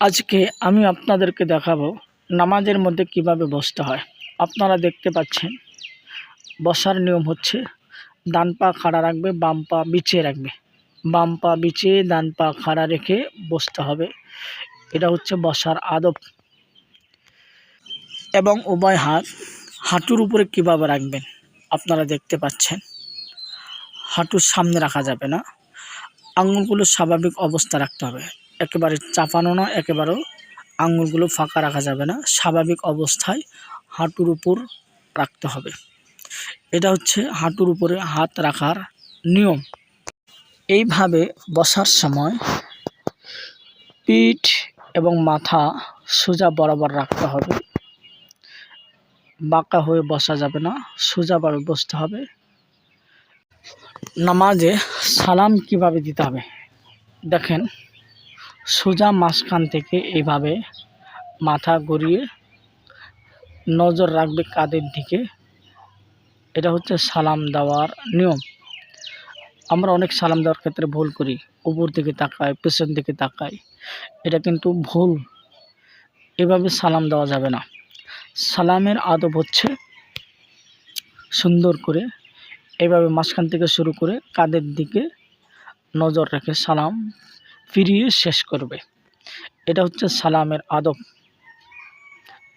আজকে আমি আপনাদেরকে দেখাবো নামাজের মধ্যে কীভাবে বসতে হয়। আপনারা দেখতে পাচ্ছেন, বসার নিয়ম হচ্ছে ডান পা খাড়া রাখবে, বাম পা বিছিয়ে রাখবে। বাম পা বিছিয়ে ডান পা খাড়া রেখে বসতে হবে। এটা হচ্ছে বসার আদব। এবং উভয় হাত হাঁটুর উপরে কীভাবে রাখবেন, আপনারা দেখতে পাচ্ছেন। হাঁটুর সামনে রাখা যাবে না আঙুলগুলো স্বাভাবিক অবস্থা রাখতে হবে। একেবারে চাপানো না একেবারেও আঙুলগুলো ফাঁকা রাখা যাবে না। স্বাভাবিক অবস্থায় হাঁটুর উপর রাখতে হবে। এটা হচ্ছে হাঁটুর উপরে হাত রাখার নিয়ম। এইভাবে বসার সময় পিঠ এবং মাথা সোজা বরাবর রাখতে হবে। বাঁকা হয়ে বসা যাবে না সোজাভাবে বসতে হবে। নামাজে সালাম কীভাবে দিতে হবে? দেখেন সোজা মাঝখান থেকে এইভাবে মাথা গড়িয়ে নজর রাখবে কাদের দিকে। এটা হচ্ছে সালাম দেওয়ার নিয়ম। আমরা অনেক সালাম দেওয়ার ক্ষেত্রে ভুল করি। উপর দিকে তাকাই পেছন দিকে তাকাই এটা কিন্তু ভুল। এভাবে সালাম দেওয়া যাবে না। সালামের আদব হচ্ছে সুন্দর করে এভাবে মাঝখান থেকে শুরু করে কাদের দিকে নজর রেখে সালাম ফিরিয়ে শেষ করবে। এটা হচ্ছে সালামের আদব।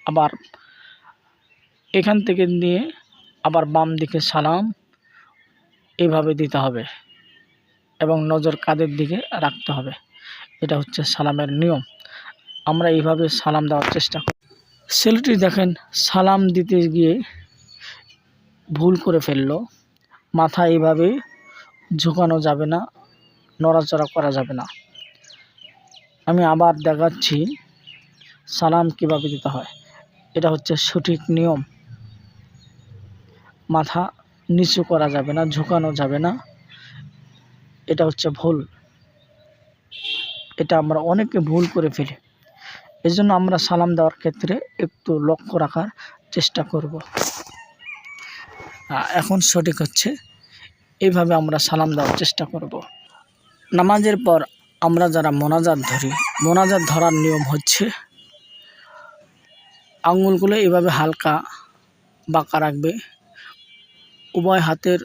আবার এখান থেকে নিয়ে আবার বাম দিকে সালাম, এভাবে দিতে হবে এবং নজর কাদের দিকে রাখতে হবে। এটা হচ্ছে সালামের নিয়ম। আমরা এইভাবে সালাম দেওয়ার চেষ্টা করি। ছেলেটি দেখেন, সালাম দিতে গিয়ে ভুল করে ফেলল। মাথা এইভাবে ঝুঁকানো যাবে না, নড়াচড়া করা যাবে না। আমি আবার দেখাচ্ছি সালাম কীভাবে দিতে হয়। এটা হচ্ছে সঠিক নিয়ম। মাথা নিচু করা যাবে না, ঝুঁকানো যাবে না। এটা হচ্ছে ভুল। এটা আমরা অনেকে ভুল করে ফেলি। এই আমরা সালাম দেওয়ার ক্ষেত্রে একটু লক্ষ্য রাখার চেষ্টা করব। এখন সঠিক হচ্ছে এইভাবে আমরা সালাম দেওয়ার চেষ্টা করব। নামাজের পর আমরা যারা মোনাজাত ধরি, মোনাজাত ধরার নিয়ম হচ্ছে আঙুলগুলো এভাবে হালকা বাঁকা রাখবে, উভয় হাতের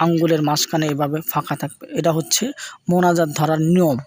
আঙ্গুলের মাঝখানে এভাবে ফাঁকা থাকবে। এটা হচ্ছে মোনাজাত ধরার নিয়ম।